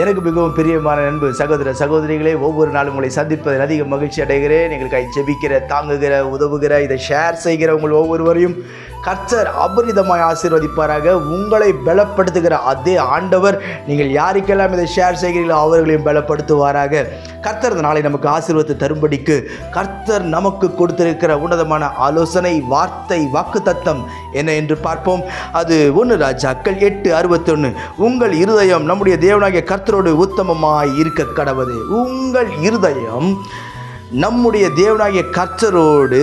எனக்கு மிகவும் பிரியமான நண்பு சகோதர சகோதரிகளே ஒவ்வொரு நாளும் உங்களை சந்திப்பதில் அதிக மகிழ்ச்சி அடைகிறேன். எங்களுக்காக ஜெபிக்கிற தாங்குகிற உதவுகிற இதை ஷேர் செய்கிற உங்கள் ஒவ்வொருவரையும் கர்த்தர் அபரிதமாய் ஆசீர்வதிப்பாராக. உங்களை பலப்படுத்துகிற அதே ஆண்டவர் நீங்கள் யாருக்கெல்லாம் இதை ஷேர் செய்கிறீர்களோ அவர்களையும் பலப்படுத்துவாராக. கர்த்தர் நாளை நமக்கு ஆசீர்வத்தை தரும்படிக்கு கர்த்தர் நமக்கு கொடுத்திருக்கிற உன்னதமான ஆலோசனை வார்த்தை வாக்குத்தத்தம் என்ன என்று பார்ப்போம். அது ஒன்று ராஜாக்கள் எட்டு அறுபத்தொன்று உங்கள் இருதயம் நம்முடைய தேவனாகிய கர்த்தரோடு உத்தமமாய் இருக்க கடவுது உங்கள் இருதயம் நம்முடைய தேவனாகிய கர்த்தரோடு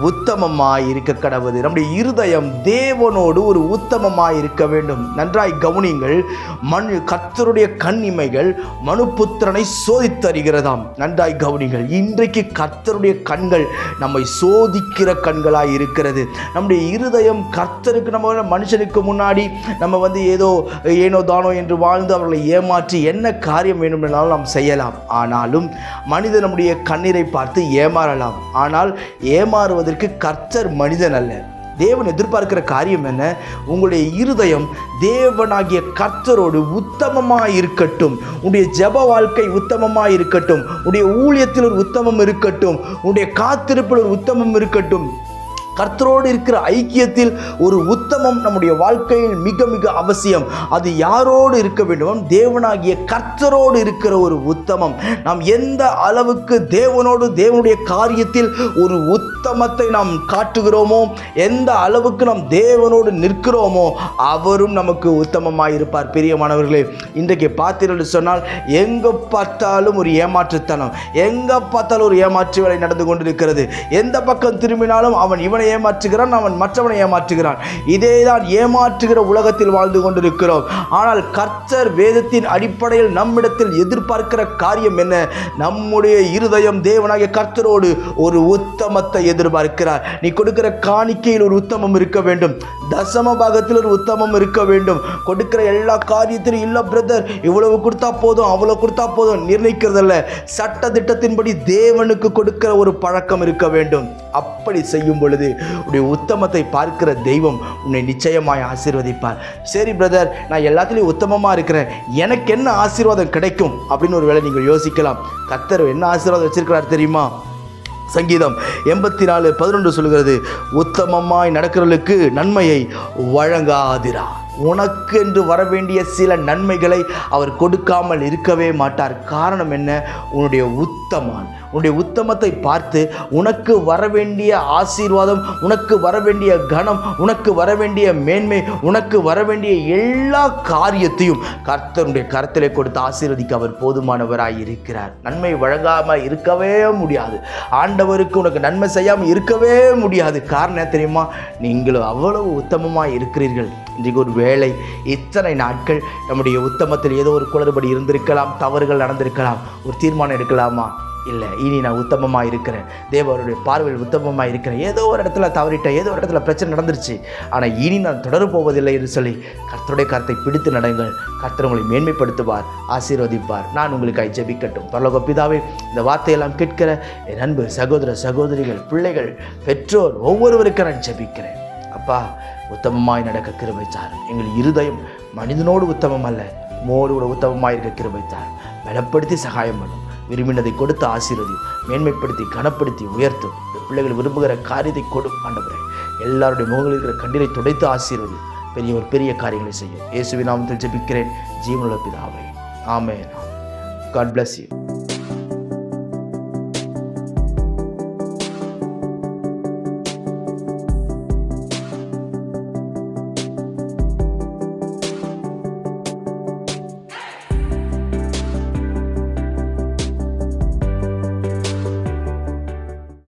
உத்தமமாய் இருக்க கடவுது நம்முடைய இருதயம் தேவனோடு ஒரு உத்தமமாய் இருக்க வேண்டும் நன்றாய் கவனிங்கள் மனு கத்தருடைய கண்ணிமைகள் மனுபுத்திரனை சோதித்தருகிறதாம். நன்றாய் கவனிங்கள் இன்றைக்கு கர்த்தருடைய கண்கள் நம்மை சோதிக்கிற கண்களாய் இருக்கிறது நம்முடைய இருதயம் கர்த்தருக்கு நம்ம மனுஷனுக்கு முன்னாடி நம்ம வந்து ஏதோ ஏனோ தானோ என்று வாழ்ந்து அவர்களை ஏமாற்றி என்ன காரியம் வேண்டுமென்றாலும் நாம் செய்யலாம். ஆனாலும் மனிதன் நம்முடைய கண்ணீரை பார்த்து ஏமாறலாம். ஆனால் ஏமாறுவது ஏமாறுவதற்கு கர்த்தர் மனிதன் அல்ல. தேவன் எதிர்பார்க்கிற காரியம் என்ன? உங்களுடைய இருதயம் தேவனாகிய கர்த்தரோடு உத்தமமாக இருக்கட்டும். உன்னுடைய ஜெப வாழ்க்கை உத்தமமாக இருக்கட்டும். உன்னுடைய ஊழியத்தில் ஒரு உத்தமம் இருக்கட்டும். உன்னுடைய காத்திருப்பில் ஒரு உத்தமம் இருக்கட்டும். கர்த்தரோடு இருக்கிற ஐக்கியத்தில் ஒரு உத்தமம் நம்முடைய வாழ்க்கையில் மிக மிக அவசியம். அது யாரோடு இருக்க வேண்டும் தேவனாகிய கர்த்தரோடு இருக்கிற ஒரு உத்தமம். நாம் எந்த அளவுக்கு தேவனோடு தேவனுடைய காரியத்தில் ஒரு உத்தமத்தை நாம் காட்டுகிறோமோ எந்த அளவுக்கு நாம் தேவனோடு நிற்கிறோமோ அவரும் நமக்கு உத்தமமாக இருப்பார். பிரியமானவர்களே இன்றைக்கு பார்த்தீர்கள் சொன்னால் எங்கே பார்த்தாலும் ஒரு ஏமாற்றுத்தனம் எங்கே பார்த்தாலும் ஒரு ஏமாற்று வேலை நடந்து கொண்டிருக்கிறது. எந்த பக்கம் திரும்பினாலும் அவன் இவனை ஏமாற்றுகிறான் அவன் மற்றவனை ஏமாற்றுகிறான். இதே தான் ஏமாற்றுகிற உலகத்தில் வாழ்ந்து கொண்டிருக்கிறோம். ஆனால் கர்த்தர் வேதத்தின் அடிப்படையில் நம்மிடத்தில் எதிர்பார்க்கிற காரியம் என்ன? நம்முடைய இருதயம் தேவனாகிய கர்த்தரோடு ஒரு உத்தமத்தை எதிர்பார்க்கிறார். நீ கொடுக்கிற காணிக்கையில் ஒரு உத்தமம் இருக்க வேண்டும். தசம பாகத்தில் ஒரு உத்தமம் இருக்க வேண்டும். கொடுக்கிற எல்லா காரியத்திலும் இல்லை பிரதர் இவ்வளவு கொடுத்தா போதும் அவ்வளோ கொடுத்தா போதும் நிர்ணயிக்கிறதில்ல. சட்ட திட்டத்தின்படி தேவனுக்கு கொடுக்கிற ஒரு பழக்கம் இருக்க வேண்டும். அப்படி செய்யும் பொழுது உடைய உத்தமத்தை பார்க்கிற தெய்வம் உன்னை நிச்சயமாய் ஆசீர்வதிப்பார். சரி பிரதர் நான் எல்லாத்துலேயும் உத்தமமாக இருக்கிறேன். எனக்கு என்ன ஆசீர்வாதம் கிடைக்கும்? அப்படின்னு ஒரு வேளை நீங்கள் யோசிக்கலாம். கத்தர் என்ன ஆசீர்வாதம் வச்சிருக்கிறார் தெரியுமா? சங்கீதம் எண்பத்தி நாலு பதினொன்று சொல்கிறது உத்தமமாய் நடக்கிறவர்களுக்கு நன்மையை வழங்காதிரா. உனக்கு என்று வரவேண்டிய சில நன்மைகளை அவர் கொடுக்காமல் இருக்கவே மாட்டார். காரணம் என்ன? உன்னுடைய உத்தமான். உன்னுடைய உத்தமத்தை பார்த்து உனக்கு வர வேண்டிய ஆசீர்வாதம் உனக்கு வர வேண்டிய கனம் உனக்கு வர வேண்டிய மேன்மை உனக்கு வர வேண்டிய எல்லா காரியத்தையும் கர்த்தருடைய கருத்திலே கொடுத்து ஆசீர்வதிக்க அவர் போதுமானவராய் இருக்கிறார். நன்மை வழங்காமல் இருக்கவே முடியாது. ஆண்டவருக்கு உனக்கு நன்மை செய்யாமல் இருக்கவே முடியாது. காரணம் தெரியுமா? நீங்களும் அவ்வளவு உத்தமமாக இருக்கிறீர்கள். இன்றைக்கு ஒரு வேலை இத்தனை நாட்கள் நம்முடைய உத்தமத்தில் ஏதோ ஒரு குளறுபடி இருந்திருக்கலாம் தவறுகள் நடந்திருக்கலாம் ஒரு தீர்மானம் எடுக்கலாமா? இல்லை இனி நான் உத்தமமாக இருக்கிறேன். தேவருடைய பார்வையில் உத்தமமாக இருக்கிறேன். ஏதோ ஒரு இடத்துல தவறிட்டேன் ஏதோ ஒரு இடத்துல பிரச்சனை நடந்துருச்சு. ஆனால் இனி நான் தொடர போவதில்லை என்று சொல்லி கர்த்தருடைய கருத்தை பிடித்து நடங்கள். கர்த்தர் உங்களை மேன்மைப்படுத்துவார் ஆசீர்வதிப்பார். நான் உங்களுக்கு ஜெபிக்கட்டும். பரலோக பிதாவே இந்த வார்த்தையெல்லாம் கேட்கிற என் அன்பு சகோதர சகோதரிகள் பிள்ளைகள் பெற்றோர் ஒவ்வொருவருக்கும் நான் ஜெபிக்கிறேன். அப்பா உத்தமமாய் நடக்க கிருபைத்தார். எங்கள் இருதயம் மனிதனோடு உத்தமம் அல்ல மோடு உத்தமமாக இருக்க கிருபைத்தார். பலப்படுத்தி சகாயம் பண்ணும். விரும்பினதை கொடுத்து ஆசீர்வதியும் மேன்மைப்படுத்தி கனப்படுத்தி உயர்த்தும் பிள்ளைகள் விரும்புகிற காரியத்தை கொடும் ஆண்டவரே. எல்லாருடைய முகங்களில் இருக்கிற கண்ணீரை துடைத்து ஆசீர்வதி. பெரிய ஒரு பெரிய காரியங்களை செய்யும். இயேசுவின் நாமத்தில் ஜெபிக்கிறேன். ஜீவனுள்ள பிதாவை. ஆமே காட் பிளஸ் யூ